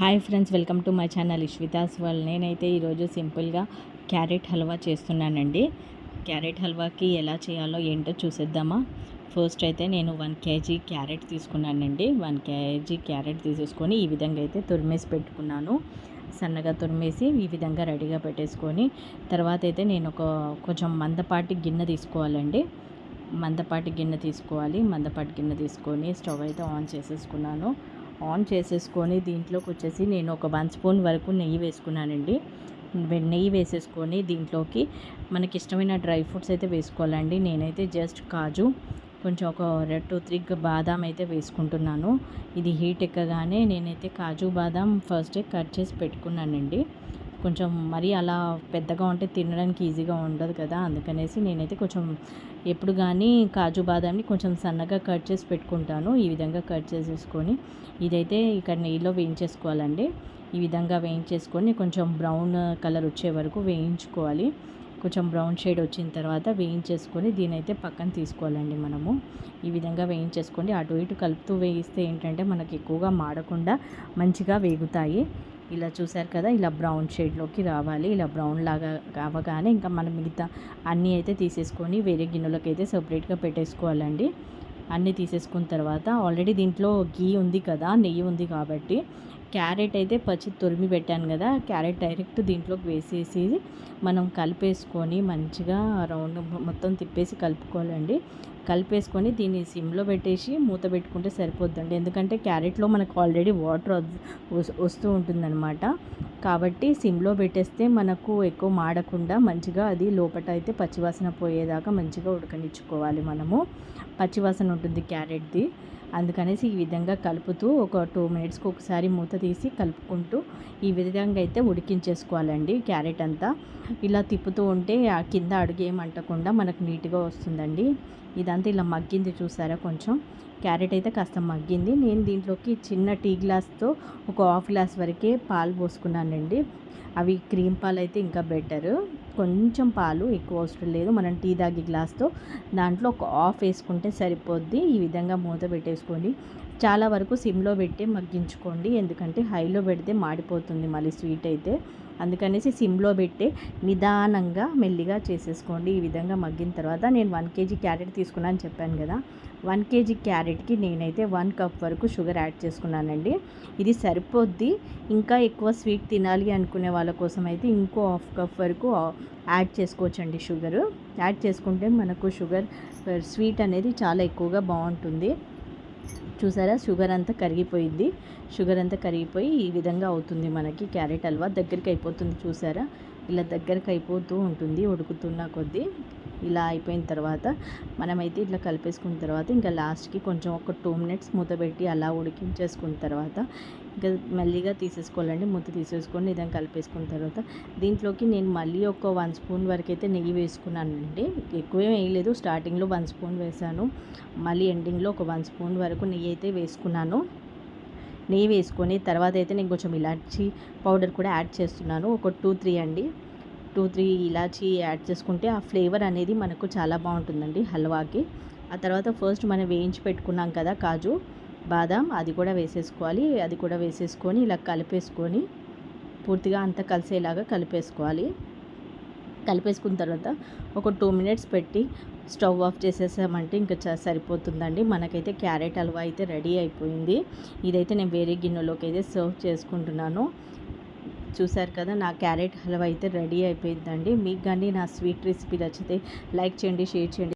Hi friends welcome to my channel Ishvita's వాళ్ళు నేనైతే ఈరోజు సింపుల్గా క్యారెట్ హల్వా చేస్తున్నానండి. క్యారెట్ హల్వాకి ఎలా చేయాలో ఏంటో చూసేద్దామా? ఫస్ట్ అయితే నేను వన్ కేజీ క్యారెట్ తీసుకున్నానండి. వన్ కేజీ క్యారెట్ తీసేసుకొని ఈ విధంగా అయితే తురిమేసి పెట్టుకున్నాను. సన్నగా తురిమేసి ఈ విధంగా రెడీగా పెట్టేసుకొని తర్వాత అయితే నేను ఒక కొంచెం మందపాటి గిన్నె తీసుకోవాలండి. మందపాటి గిన్నె తీసుకోవాలి. మందపాటి గిన్నె తీసుకొని స్టవ్ అయితే ఆన్ చేసేసుకున్నాను. ఆన్ చేసేసుకొని దీంట్లోకి వచ్చేసి నేను ఒక వన్ స్పూన్ వరకు నెయ్యి వేసుకున్నానండి. నెయ్యి వేసేసుకొని దీంట్లోకి మనకి ఇష్టమైన డ్రై ఫ్రూట్స్ అయితే వేసుకోవాలండి. నేనైతే జస్ట్ కాజు కొంచెం ఒక రెడ్ టూ త్రీ బాదాం అయితే వేసుకుంటున్నాను. ఇది హీట్ ఎక్కగానే నేనైతే కాజు బాదాం ఫస్ట్ కట్ చేసి పెట్టుకున్నానండి. కొంచెం మరీ అలా పెద్దగా ఉంటే తినడానికి ఈజీగా ఉండదు కదా అందుకనేసి నేనైతే కొంచెం ఎప్పుడు కానీ కాజు బాదాంని కొంచెం సన్నగా కట్ చేసి పెట్టుకుంటాను. ఈ విధంగా కట్ చేసేసుకొని ఇదైతే ఇక్కడ నెయ్యిలో వేయించేసుకోవాలండి. ఈ విధంగా వేయించేసుకొని కొంచెం బ్రౌన్ కలర్ వచ్చే వరకు వేయించుకోవాలి. కొంచెం బ్రౌన్ షేడ్ వచ్చిన తర్వాత వేయించేసుకొని దీని అయితే పక్కన తీసుకోవాలండి మనము. ఈ విధంగా వేయించేసుకొని అటు ఇటు కలుపుతూ వేయిస్తే ఏంటంటే మనకి ఎక్కువగా మాడకుండా మంచిగా వేగుతాయి. ఇలా చూసారు కదా ఇలా బ్రౌన్ షేడ్లోకి రావాలి ఇలా బ్రౌన్ లాగా కావగానే ఇంకా మనం మిగతా అన్నీ అయితే తీసేసుకొని వేరే గిన్నెలోకి అయితే సపరేట్గా పెట్టేసుకోవాలండి. అన్నీ తీసేసుకున్న తర్వాత ఆల్రెడీ దీంట్లో గీ ఉంది కదా నెయ్యి ఉంది కాబట్టి క్యారెట్ అయితే పచ్చి తురిమి పెట్టాను కదా క్యారెట్ డైరెక్ట్ దీంట్లోకి వేసేసి మనం కలిపేసుకొని మంచిగా రౌండ్ మొత్తం తిప్పేసి కలుపుకోవాలండి. కలిపేసుకొని దీన్ని సిమ్లో పెట్టేసి మూత పెట్టుకుంటే సరిపోద్దండి. ఎందుకంటే క్యారెట్లో మనకు ఆల్రెడీ వాటర్ వస్తూ ఉంటుందన్నమాట. కాబట్టి సిమ్లో పెట్టేస్తే మనకు ఎక్కువ మాడకుండా మంచిగా అది లోపల అయితే పచ్చివాసన పోయేదాకా మంచిగా ఉడకనిచ్చుకోవాలి మనము. పచ్చివాసన ఉంటుంది క్యారెట్ది. అందుకనేసి ఈ విధంగా కలుపుతూ ఒక టూ మినిట్స్కి ఒకసారి మూత తీసి కలుపుకుంటూ ఈ విధంగా అయితే ఉడికించేసుకోవాలండి క్యారెట్ అంతా. ఇలా తిప్పుతూ ఉంటే ఆ కింద అడుగు ఏమంటకుండా మనకు నీట్గా వస్తుందండి. ఇదంతా ఇలా మగ్గింది చూసారా కొంచెం? క్యారెట్ అయితే కాస్త మగ్గింది. నేను దీంట్లోకి చిన్న టీ గ్లాస్తో ఒక హాఫ్ గ్లాస్ వరకే పాలు పోసుకున్నానండి. అవి క్రీమ్ పాలు అయితే ఇంకా బెటర్. కొంచెం పాలు ఎక్కువ అవసరం లేదు. మనం టీ తాగే గ్లాస్తో దాంట్లో ఒక ఆఫ్ వేసుకుంటే సరిపోద్ది. ఈ విధంగా మూత పెట్టేసుకోండి. చాలా వరకు సిమ్లో పెట్టి మగ్గించుకోండి. ఎందుకంటే హైలో పెడితే మాడిపోతుంది మళ్ళీ స్వీట్ అయితే. అందుకనేసి సిమ్లో పెట్టి నిదానంగా మెల్లిగా చేసేసుకోండి. ఈ విధంగా మగ్గిన తర్వాత నేను వన్ కేజీ క్యారెట్ తీసుకున్నాను చెప్పాను కదా. వన్ కేజీ క్యారెట్కి నేనైతే వన్ కప్ వరకు షుగర్ యాడ్ చేసుకున్నానండి. ఇది సరిపోద్ది. ఇంకా ఎక్కువ స్వీట్ తినాలి అనుకునే వాళ్ళ కోసం అయితే ఇంకో హాఫ్ కప్ వరకు యాడ్ చేసుకోవచ్చండి షుగర్. యాడ్ చేసుకుంటే మనకు షుగర్ స్వీట్ అనేది చాలా ఎక్కువగా బాగుంటుంది. చూసారా? షుగర్ అంతా కరిగిపోయింది. షుగర్ అంతా కరిగిపోయి ఈ విధంగా అవుతుంది మనకి క్యారెట్ హల్వా. దగ్గరికి అయిపోతుంది చూసారా? ఇలా దగ్గరకు అయిపోతూ ఉంటుంది ఉడుకుతున్న కొద్దీ. ఇలా అయిపోయిన తర్వాత మనమైతే ఇట్లా కలిపేసుకున్న తర్వాత ఇంకా లాస్ట్కి కొంచెం ఒక టూ మినిట్స్ మూత పెట్టి అలా ఉడికించేసుకున్న తర్వాత ఇంకా మెల్లిగా తీసేసుకోవాలండి. మూత తీసేసుకొని ఇదని కలిపేసుకున్న తర్వాత దీంట్లోకి నేను మళ్ళీ ఒక వన్ స్పూన్ వరకు అయితే నెయ్యి వేసుకున్నానండి. ఎక్కువేం వేయలేదు. స్టార్టింగ్లో వన్ స్పూన్ వేసాను. మళ్ళీ ఎండింగ్లో ఒక వన్ స్పూన్ వరకు నెయ్యి అయితే వేసుకున్నాను. నెయ్యి వేసుకొని తర్వాత అయితే నేను కొంచెం ఇలాచి పౌడర్ కూడా యాడ్ చేస్తున్నాను. ఒక టూ త్రీ అండి. టూ త్రీ ఇలాచి యాడ్ చేసుకుంటే ఆ ఫ్లేవర్ అనేది మనకు చాలా బాగుంటుందండి హల్వాకి. ఆ తర్వాత ఫస్ట్ మనం వేయించి పెట్టుకున్నాం కదా కాజు బాదాం అది కూడా వేసేసుకోవాలి. అది కూడా వేసేసుకొని ఇలా కలిపేసుకొని పూర్తిగా అంతా కలిసేలాగా కలిపేసుకోవాలి. కలిపేసుకున్న తర్వాత ఒక టూ మినిట్స్ పెట్టి స్టవ్ ఆఫ్ చేసేసామంటే ఇంకా చ సరిపోతుందండి. మనకైతే క్యారెట్ హల్వా అయితే రెడీ అయిపోయింది. ఇదైతే నేను వేరే గిన్నెలోకి అయితే సర్వ్ చేసుకుంటున్నాను. చూసారు కదా నా క్యారెట్ హల్వా అయితే రెడీ అయిపోయిందండి. మీకు కానీ నా స్వీట్ రెసిపీ నచ్చితే లైక్ చేయండి షేర్ చేయండి.